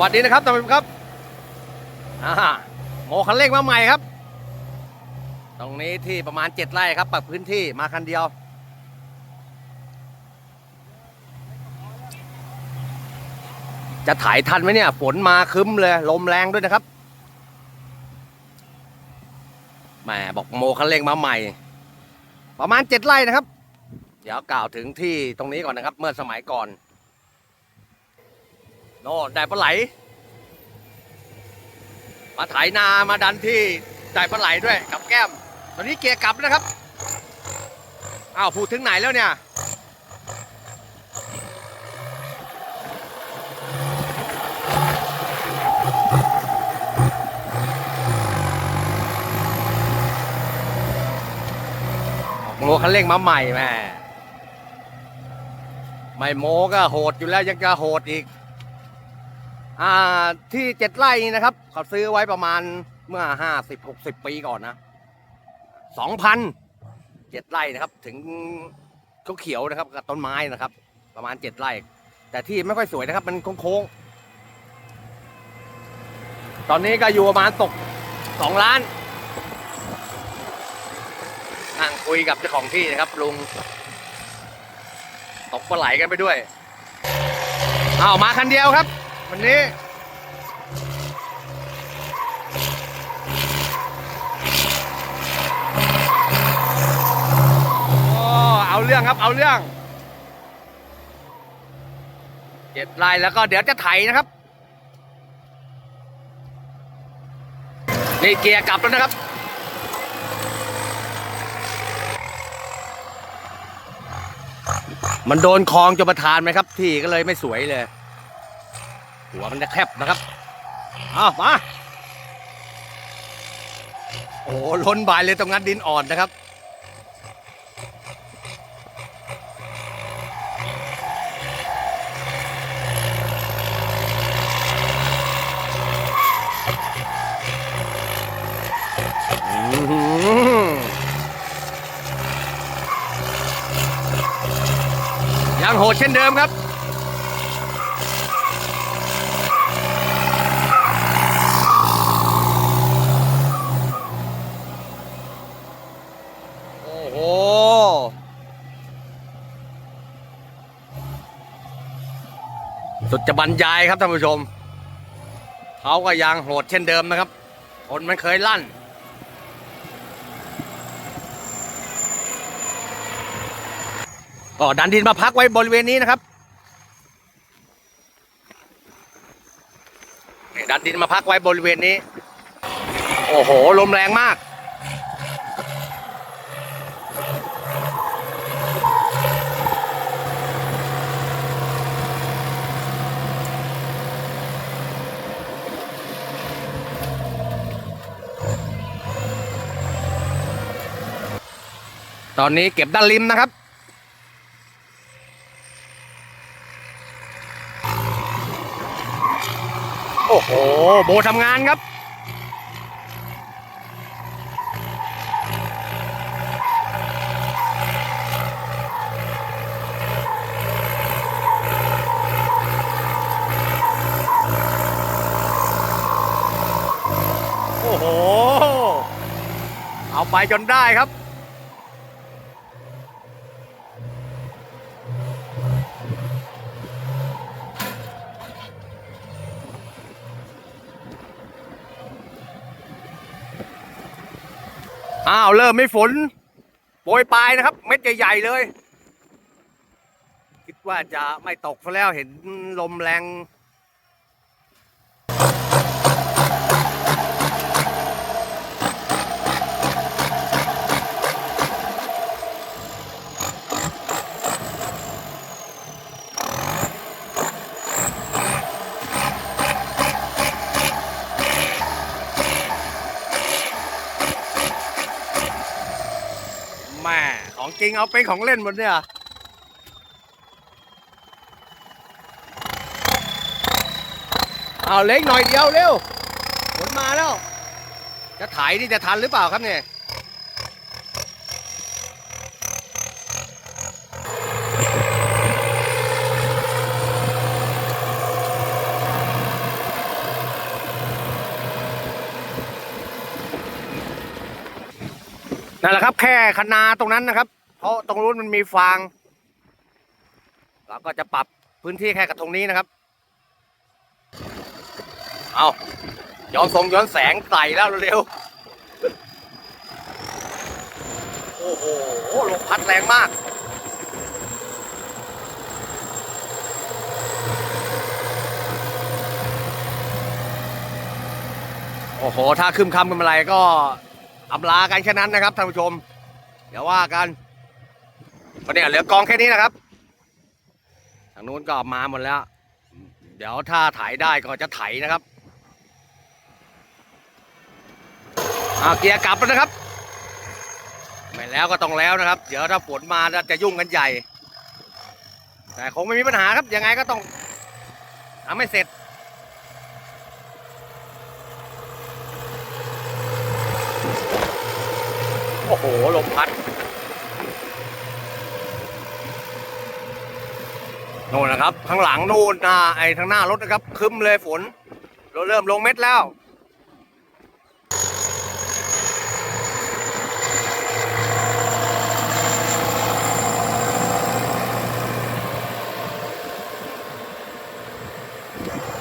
วัสดีนะครับท่านผู้ชมครับอ่าโมคันเร่งมาใหม่ครับ ตรงนี้ที่ประมาณเจ็ดไร่ครับปรับพื้นที่มาคันเดียว จะถ่ายทันไหมเนี่ย ฝนมาคึ้มเลย ลมแรงด้วยนะครับแหมบอกโมคันเร่งมาใหม่ ประมาณเจ็ดไร่นะครับ เดี๋ยวกล่าวถึงที่ตรงนี้ก่อนนะครับ เมื่อสมัยก่อน โน่นได้ปลาไหล มาไถนามาดันที่ได้ปลาไหลด้วยกับแก้ม ตอนนี้เกียร์กลับนะครับอ้าวพูดถึงไหนแล้วเนี่ยโมคันเร่งมาใหม่แม่ไม่โมก็โหดอยู่แล้วยังจะโหดอีก อ่าที่เจ็ดไร่นี่นะครับเขาซื้อไว้ประมาณเมื่อห้าสิบหกสิบปีก่อนนะสองพันเจ็ดไร่นะครับ ถึงเขาเขียวนะครับกับต้นไม้นะครับ ประมาณเจ็ดไร่ แต่ที่ไม่ค่อยสวยนะครับ มันโค้งๆตอนนี้ก็อยู่ประมาณตกสองล้านนั่งคุยกับเจ้าของที่นะครับลุงตกปลาไหลกันไปด้วย เอามาคันเดียวครับ วันนี้ โอ้เอาเรื่องครับเอาเรื่องเจ็ดลายแล้วก็เดี๋ยวจะไถนะครับ นี่เกียร์กลับแล้วนะครับมันโดนคลองจนประทานไหมครับ ที่ก็เลยไม่สวยเลย หัวมันจะแคบนะครับเอามาโอ้ล้นบายเลยตรงนั้นดินอ่อนนะครับ ยังโหดเช่นเดิมครับ โอ้โห สุด จะบรรยายครับท่านผู้ชมเขาก็ยังโหดเช่นเดิมนะครับคนมันเคยลั่น ก็ดันดินมาพักไว้บริเวณนี้นะครับดันดินมาพักไว้บริเวณนี้ โอ้โห ลมแรงมาก ตอนนี้เก็บด้านริมนะครับ โอ้โห โบทำงานครับ โอ้โห เอาไปจนได้ครับาวเริ่มไม่ฝนโปรยปลายนะครับ เม็ดใหญ่ๆเลย คิดว่าจะไม่ตกซะแล้วเห็นลมแรง จริงเอาไปของเล่นหมดเนี่ยเอาเล็กหน่อยเดียวเร็วฝนมาแล้ว จะถ่ายนี่จะทันหรือเปล่าครับเนี่ยนั่นแหละครับแค่คนาตรงนั้นนะครับ เพราะตรงนู้นมันมีฟาง เราก็จะปรับพื้นที่แค่กับตรงนี้นะครับ เอาย้อนทรงย้อนแสงใส่แล้วเร็วโอ้โหลมพัดแรงมาก โอ้โห ถ้าคืมคำกันอะไรก็อำลากันแค่นั้นนะครับท่านผู้ชม เดี๋ยวว่ากัน วันนี้เหลือกองแค่นี้นะครับทางนู้นก็มาหมดแล้ว เดี๋ยวถ้าถ่ายได้ก็จะไถนะครับอ่าเกียร์กลับแล้วนะครับไม่แล้วก็ต้องแล้วนะครับ เดี๋ยวถ้าฝนมาจะยุ่งกันใหญ่ แต่คงไม่มีปัญหาครับยังไงก็ต้องทำให้เสร็จโอ้โหลมพัด โน่นนะครับ ข้างหลังนู่นนะไอ้ทางหน้ารถนะครับคึมเลยฝนเราเริ่มลงเม็ดแล้ว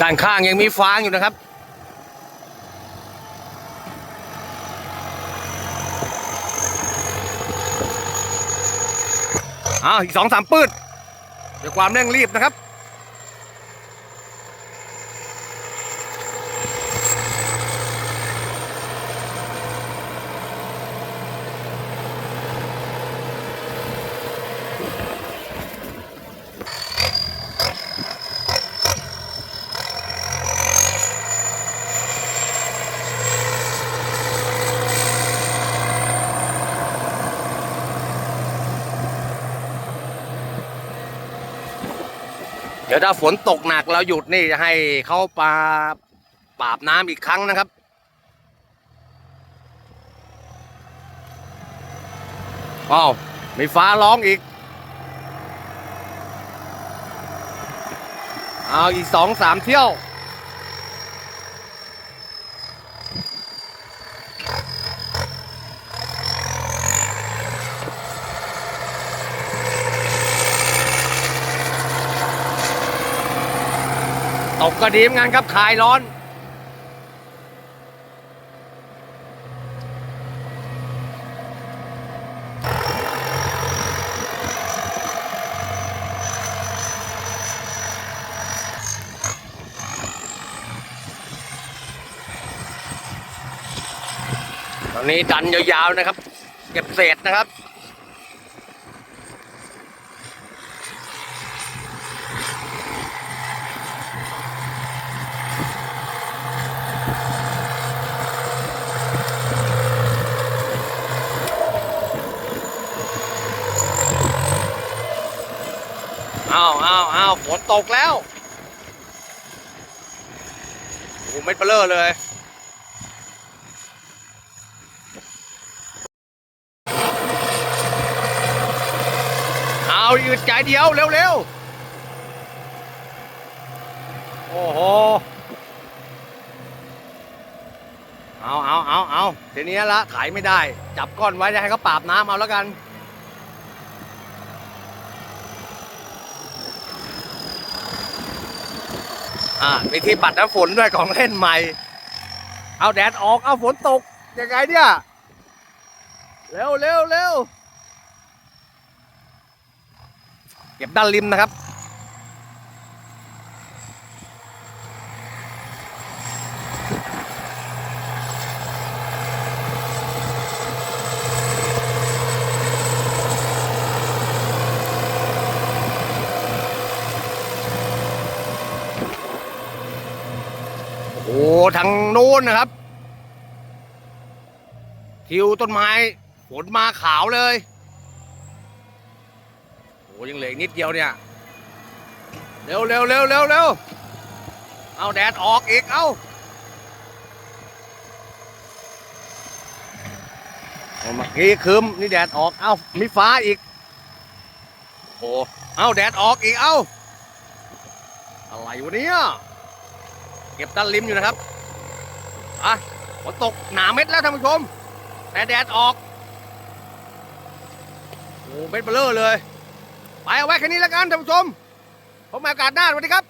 ด้านข้างยังมีฟางอยู่นะครับ อ้าวอีกสองสามปืด ด้วยความเร่งรีบนะครับ เดี๋ยวถ้าฝนตกหนักแล้วหยุดนี่จะให้เขาปาปาบน้ำอีกครั้งนะครับอ้าวมีฟ้าร้องอีก เอาอีกสองสามเที่ยว ตกก็ดีเหมือนกันครับคลายร้อน ตอนนี้ดันยาวๆนะครับ เก็บเศษนะครับ อ้าวอ้าฝนตกแล้วโอ้โหเม็ดเบลอเลย เอายืดใจเดียว เร็วๆ โอ้โห เอาเอาเอาเอาทีนี้ละถ่ายไม่ได้ จับก้อนไว้จะให้เขาปราบน้ำเอาแล้วกัน อ่ามีที่ปัดน้ำฝนด้วยของเล่นใหม่ เอาแดดออกเอาฝนตกยังไงเนี่ยเร็วเร็วเร็วเก็บด้านริมนะครับ โอ้โหทางโนนนะครับ ทิวต้นไม้ฝนมาขาวเลยโอ้ยังเหลือนิดเดียวเนี่ย เร็วเร็วเร็วเร็วเร็วเอาแดดออกอีก เอาเอาเมื่อกี้คืมนี่แดดออก เอามีฟ้าอีก โอ้เอาแดดออกอีก เอาอะไรวะเนี่ย เก็บด้านริมอยู่นะครับ อะฝนตกหนาเม็ดแล้วท่านผู้ชม แต่แดดออก โอ้เม็ดเบลเลอร์เลย ไปเอาไว้แค่นี้แล้วกันท่านผู้ชม ผมอากาศหน้าสวัสดีครับ